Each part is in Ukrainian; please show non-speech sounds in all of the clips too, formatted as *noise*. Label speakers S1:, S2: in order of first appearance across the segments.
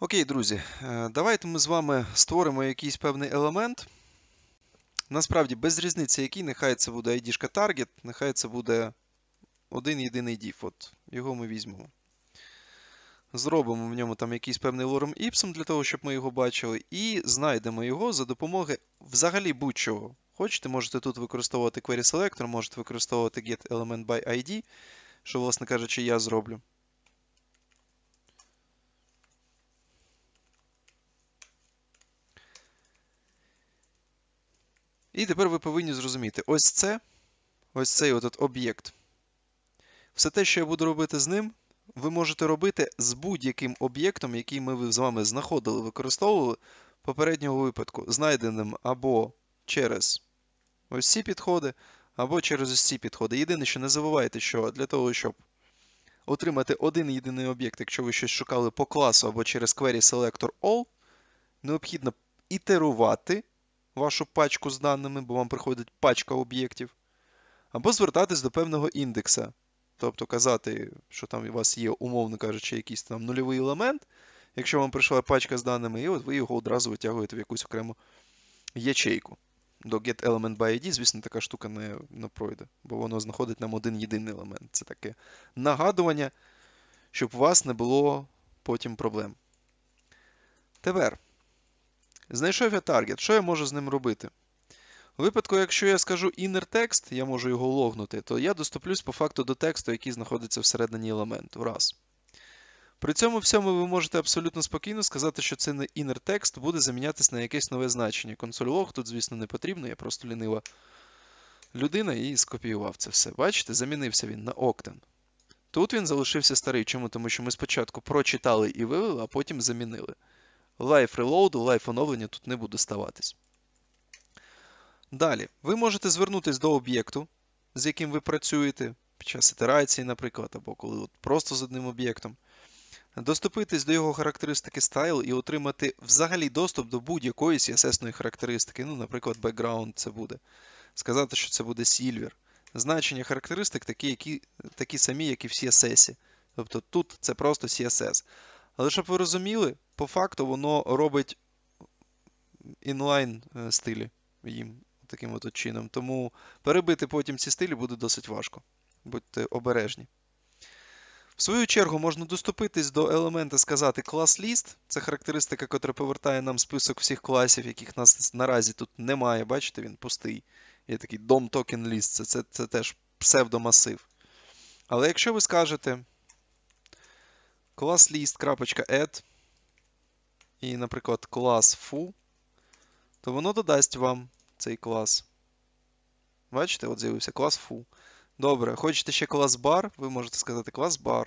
S1: Окей, друзі, е, давайте ми з вами створимо якийсь певний елемент. Насправді, без різниці, який, нехай це буде ID target, нехай це буде один єдиний div. От його ми візьмемо. Зробимо в ньому там якийсь певний лорем ipsum для того, щоб ми його бачили, і знайдемо його за допомогою взагалі будь-чого. Хочете, можете тут використовувати query selector, можете використовувати get element by ID, що, власне кажучи, я зроблю. І тепер ви повинні зрозуміти, ось це, ось цей от об'єкт. Все те, що я буду робити з ним, ви можете робити з будь-яким об'єктом, який ми з вами знаходили, використовували в попереднього випадку, знайденим або через ось ці підходи, або через ось ці підходи. Єдине, що не забувайте, що для того, щоб отримати один єдиний об'єкт, якщо ви щось шукали по класу або через query selector all, необхідно ітерувати вашу пачку з даними, бо вам приходить пачка об'єктів, або звертатись до певного індекса. Тобто казати, що там у вас є, умовно кажучи, якийсь там нульовий елемент, якщо вам прийшла пачка з даними, і от ви його одразу витягуєте в якусь окрему ячейку. До by звісно, така штука не, не пройде, бо воно знаходить нам один єдиний елемент. Це таке нагадування, щоб у вас не було потім проблем. Тепер, знайшов я таргет. Що я можу з ним робити? У випадку, якщо я скажу inner text, я можу його логнути, то я доступлюсь по факту до тексту, який знаходиться всередині елементу. Раз. При цьому всьому ви можете абсолютно спокійно сказати, що цей inner text буде замінятися на якесь нове значення. Консоль log тут, звісно, не потрібно, я просто лінива людина і скопіював це все. Бачите, замінився він на Octane. Тут він залишився старий. Чому? Тому що ми спочатку прочитали і вивели, а потім замінили. Live reload, live оновлення тут не буде ставатись. Далі, ви можете звернутися до об'єкту, з яким ви працюєте під час ітерації, наприклад, або коли от просто з одним об'єктом. Доступитись до його характеристики style і отримати взагалі доступ до будь-якої CSS-ної характеристики. Ну, наприклад, background це буде. Сказати, що це буде silver. Значення характеристик такі, які, такі самі, як і в CSS. Тобто тут це просто CSS. Але щоб ви розуміли, по факту воно робить інлайн стилі їм таким от чином. Тому перебити потім ці стилі буде досить важко. Будьте обережні. В свою чергу можна доступитись до елемента, сказати клас list. Це характеристика, яка повертає нам список всіх класів, яких нас наразі тут немає. Бачите, він пустий. Є такий DOM token list, це, це, це теж псевдомасив. Але якщо ви скажете клас list.add і, наприклад, клас foo, то воно додасть вам цей клас. Бачите, от з'явився клас foo. Добре, хочете ще клас bar, ви можете сказати клас bar.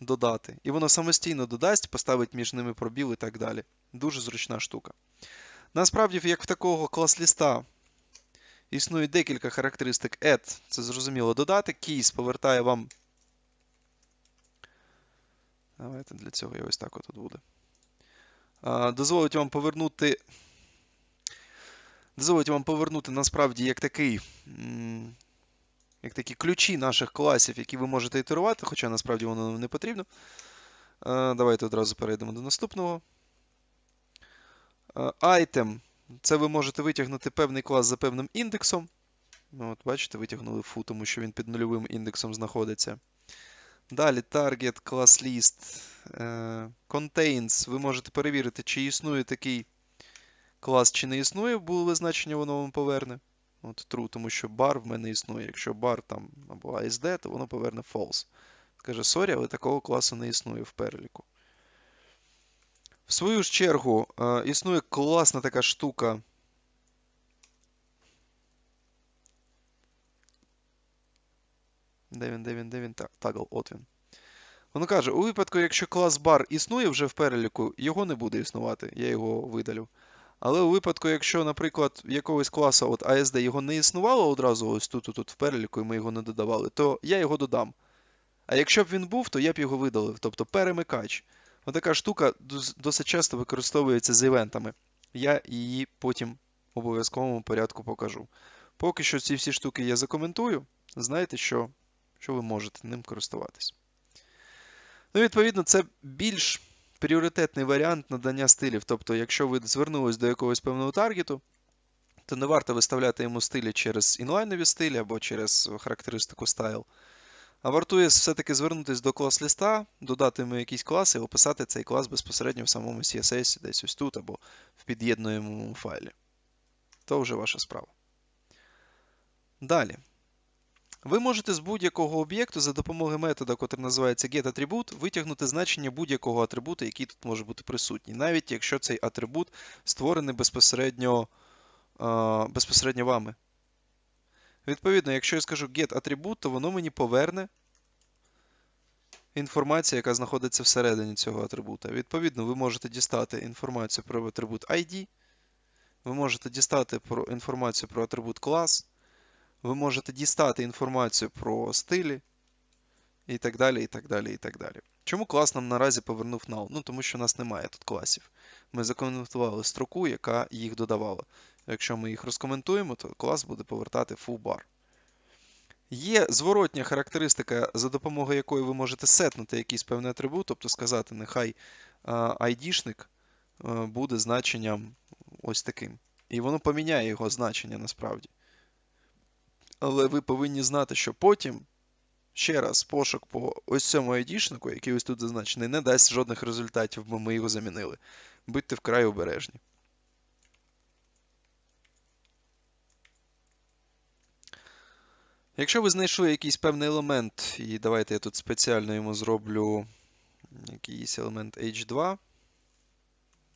S1: Додати. І воно самостійно додасть, поставить між ними пробіл і так далі. Дуже зручна штука. Насправді, як в такого клас-ліста існує декілька характеристик add, це зрозуміло додати. Keys повертає вам. Давайте для цього я ось так от буде. Дозволить вам повернути. Дозволить вам повернути насправді як такий як такі ключі наших класів, які ви можете ітерувати, хоча насправді воно нам не потрібно. Давайте одразу перейдемо до наступного. Item. Це ви можете витягнути певний клас за певним індексом. От, Бачите, витягнули фу, тому що він під нульовим індексом знаходиться. Далі target, class list, contains. Ви можете перевірити, чи існує такий клас, чи не існує, було значення, воно вам поверне. От True, тому що бар в мене існує. Якщо бар там або ASD, то воно поверне false. Скаже, сорі, але такого класу не існує в переліку. В свою ж чергу, е, існує класна така штука. Де він, де він, де він? Тагл, от він. Воно каже, у випадку, якщо клас бар існує вже в переліку, його не буде існувати. Я його видалю. Але у випадку, якщо, наприклад, якогось класу от ASD його не існувало одразу ось тут тут в переліку, і ми його не додавали, то я його додам. А якщо б він був, то я б його видалив, тобто перемикач. Отака штука досить часто використовується з івентами. Я її потім в обов'язковому порядку покажу. Поки що ці всі штуки я закоментую, знаєте, що, що ви можете ним користуватись. Ну, відповідно, це більш пріоритетний варіант надання стилів. Тобто, якщо ви звернулись до якогось певного таргету, то не варто виставляти йому стилі через інлайнові стилі або через характеристику style. А вартує все-таки звернутися до клас-ліста, додати йому якісь класи і описати цей клас безпосередньо в самому CSS, десь ось тут або в під'єднуємому файлі. То вже ваша справа. Далі. Ви можете з будь-якого об'єкту за допомогою метода, який називається getAttribute, витягнути значення будь-якого атрибуту, який тут може бути присутній, навіть якщо цей атрибут створений безпосередньо, безпосередньо вами. Відповідно, якщо я скажу getAttribute, то воно мені поверне інформацію, яка знаходиться всередині цього атрибута. Відповідно, ви можете дістати інформацію про атрибут ID, ви можете дістати інформацію про атрибут клас, ви можете дістати інформацію про стилі і так далі. і так далі, і так далі. Чому клас нам наразі повернув null? Ну, тому що у нас немає тут класів. Ми закоментували строку, яка їх додавала. Якщо ми їх розкоментуємо, то клас буде повертати full bar. Є зворотня характеристика, за допомогою якої ви можете сетнути якийсь певний атрибут, тобто сказати, нехай ID-шник буде значенням ось таким. І воно поміняє його значення насправді. Але ви повинні знати, що потім ще раз пошук по ось цьому ID-шнику, який ось тут зазначений, не дасть жодних результатів, бо ми його замінили. Будьте вкрай обережні. Якщо ви знайшли якийсь певний елемент, і давайте я тут спеціально йому зроблю якийсь елемент H2.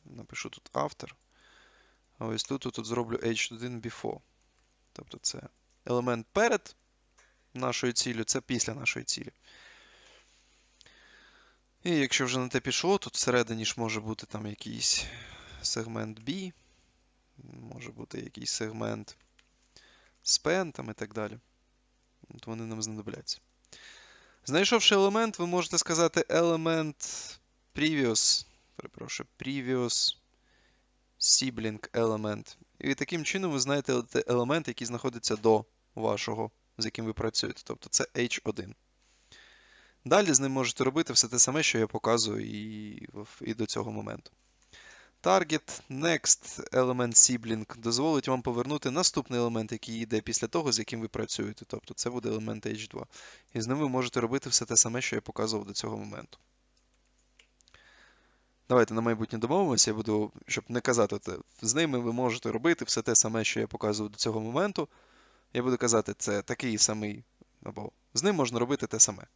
S1: Напишу тут автор. А ось тут тут зроблю H1 before. Тобто це елемент перед нашою ціллю, це після нашої цілі. І якщо вже на те пішло, тут всередині ж може бути там якийсь сегмент B, може бути якийсь сегмент span там і так далі. От Вони нам знадобляться. Знайшовши елемент, ви можете сказати елемент previous, перепрошую, previous sibling element. І таким чином ви знаєте елемент, який знаходиться до вашого, з яким ви працюєте. Тобто це H1. Далі з ним можете робити все те саме, що я показую і, і до цього моменту. Target Next element sibling дозволить вам повернути наступний елемент, який йде після того, з яким ви працюєте. Тобто це буде елемент H2. І з ним ви можете робити все те саме, що я показував до цього моменту. Давайте на майбутнє домовимося, я буду, щоб не казати, з ними ви можете робити все те саме, що я показував до цього моменту. Я буду казати, це такий самий, або з ним можна робити те саме.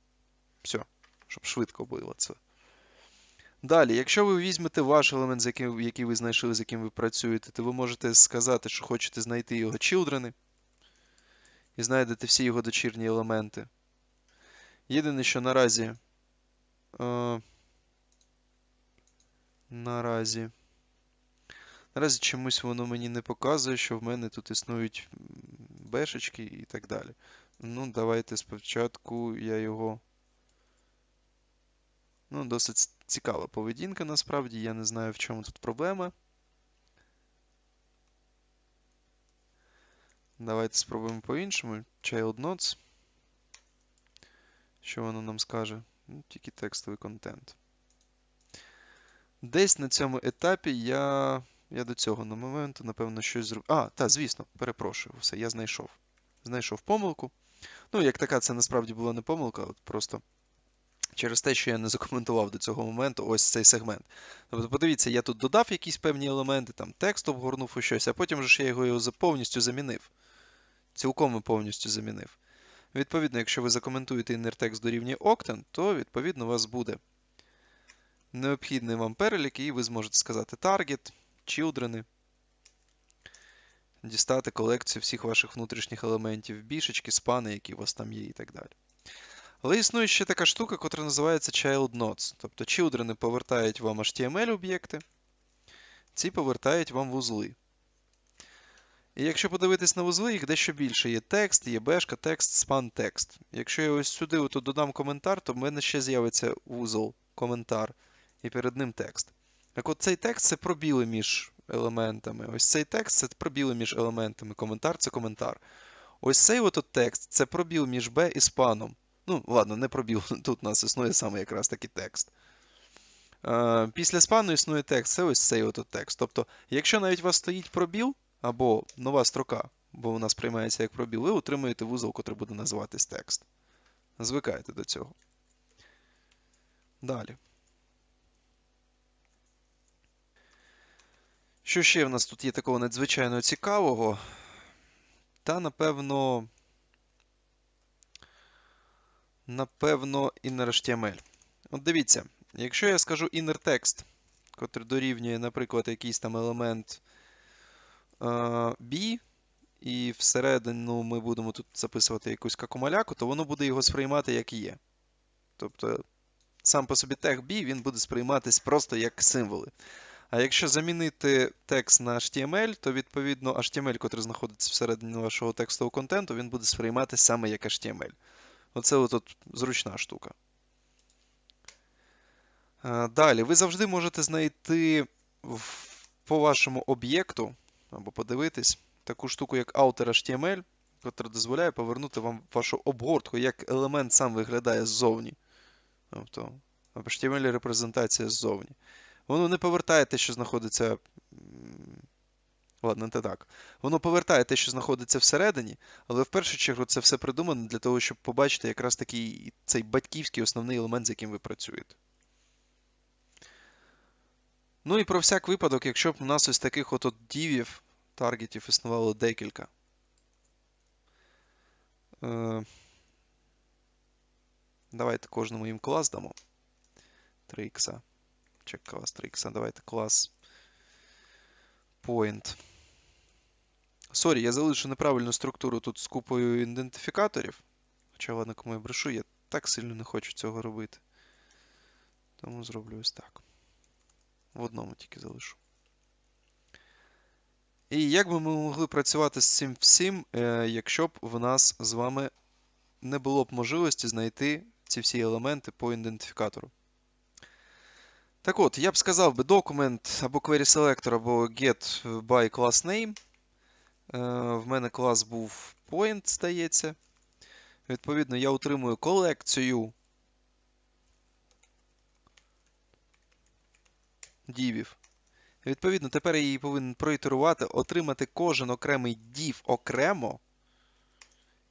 S1: Все, щоб швидко було це. Далі, якщо ви візьмете ваш елемент, який, який ви знайшли, з яким ви працюєте, то ви можете сказати, що хочете знайти його children, і знайдете всі його дочірні елементи. Єдине, що наразі. Е, наразі. Наразі чомусь воно мені не показує, що в мене тут існують бешечки і так далі. Ну, давайте спочатку я його. Ну, досить цікава поведінка насправді. Я не знаю, в чому тут проблема. Давайте спробуємо по-іншому. Child Notes. Що воно нам скаже? Ну, Тільки текстовий контент. Десь на цьому етапі я я до цього на моменту, напевно, щось зробив. А, так, звісно, перепрошую, все, я знайшов. Знайшов помилку. Ну, як така, це насправді була не помилка, от просто через те, що я не закоментував до цього моменту ось цей сегмент. Тобто, подивіться, я тут додав якісь певні елементи, там текст обгорнув у щось, а потім вже я його повністю замінив. Цілком і повністю замінив. Відповідно, якщо ви закоментуєте inner дорівнює octant, то відповідно у вас буде необхідний вам перелік, і ви зможете сказати target, children, дістати колекцію всіх ваших внутрішніх елементів, бішечки, спани, які у вас там є, і так далі. Але існує ще така штука, яка називається Child Nodes. Тобто children повертають вам HTML-об'єкти, ці повертають вам вузли. І якщо подивитись на вузли, їх дещо більше. Є текст, є бешка, текст, спан, текст. Якщо я ось сюди додам коментар, то в мене ще з'явиться вузол, коментар, і перед ним текст. Так от цей текст це пробіли між елементами. Ось цей текст це пробіли між елементами. Коментар це коментар. Ось цей от текст це пробіл між B і спаном. Ну, ладно, не пробіл. *laughs* Тут у нас існує саме якраз такий текст. Е, Після спану існує текст, це ось цей от текст. Тобто, якщо навіть у вас стоїть пробіл або нова строка, бо у нас приймається як пробіл, ви отримуєте вузол, який буде називатись текст. Звикайте до цього. Далі. Що ще в нас тут є такого надзвичайно цікавого? Та, напевно, напевно, inner.html. От дивіться, якщо я скажу inner text, котрий дорівнює, наприклад, якийсь там елемент е, B, і всередину ми будемо тут записувати якусь какомаляку, то воно буде його сприймати як є. Тобто сам по собі тег B, він буде сприйматись просто як символи. А якщо замінити текст на HTML, то відповідно HTML, який знаходиться всередині вашого текстового контенту, він буде сприйматися саме як HTML. Оце от, зручна штука. Далі, ви завжди можете знайти по вашому об'єкту або подивитись таку штуку, як outer.html, яка дозволяє повернути вам вашу обгортку, як елемент сам виглядає ззовні. Тобто, HTML репрезентація ззовні. Воно не повертає те, що знаходиться. Ладно, не так. Воно повертає те, що знаходиться всередині, але в першу чергу це все придумано для того, щоб побачити якраз такий цей батьківський основний елемент, з яким ви працюєте. Ну і про всяк випадок, якщо б у нас ось таких от, дівів, таргетів існувало декілька. Е, Давайте кожному їм клас дамо. 3х. Check клас 3х. Давайте клас point. Сорі, я залишу неправильну структуру тут з купою ідентифікаторів. Хоча, ладно, кому я брешу, я так сильно не хочу цього робити. Тому зроблю ось так. В одному тільки залишу. І як би ми могли працювати з цим всім, е, якщо б в нас з вами не було б можливості знайти ці всі елементи по ідентифікатору? Так от, я б сказав би документ або query selector, або get by class name. Е, В мене клас був point, здається. Відповідно, я отримую колекцію дівів. Відповідно, тепер я її повинен проітерувати, отримати кожен окремий дів окремо,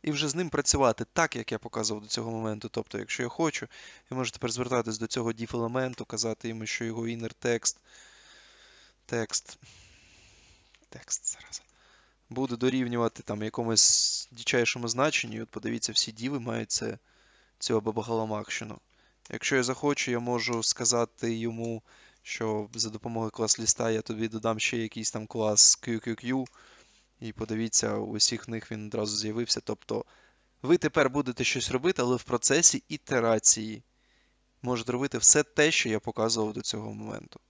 S1: і вже з ним працювати так, як я показував до цього моменту. Тобто, якщо я хочу, я можу тепер звертатись до цього div елементу, казати йому, що його inner text, текст, текст зараз, буде дорівнювати там якомусь дичайшому значенню. От подивіться, всі діви мають це, цю абабагаламакщину. Якщо я захочу, я можу сказати йому, що за допомогою клас-ліста я тобі додам ще якийсь там клас QQQ, і подивіться, у усіх них він одразу з'явився. Тобто ви тепер будете щось робити, але в процесі ітерації можете робити все те, що я показував до цього моменту.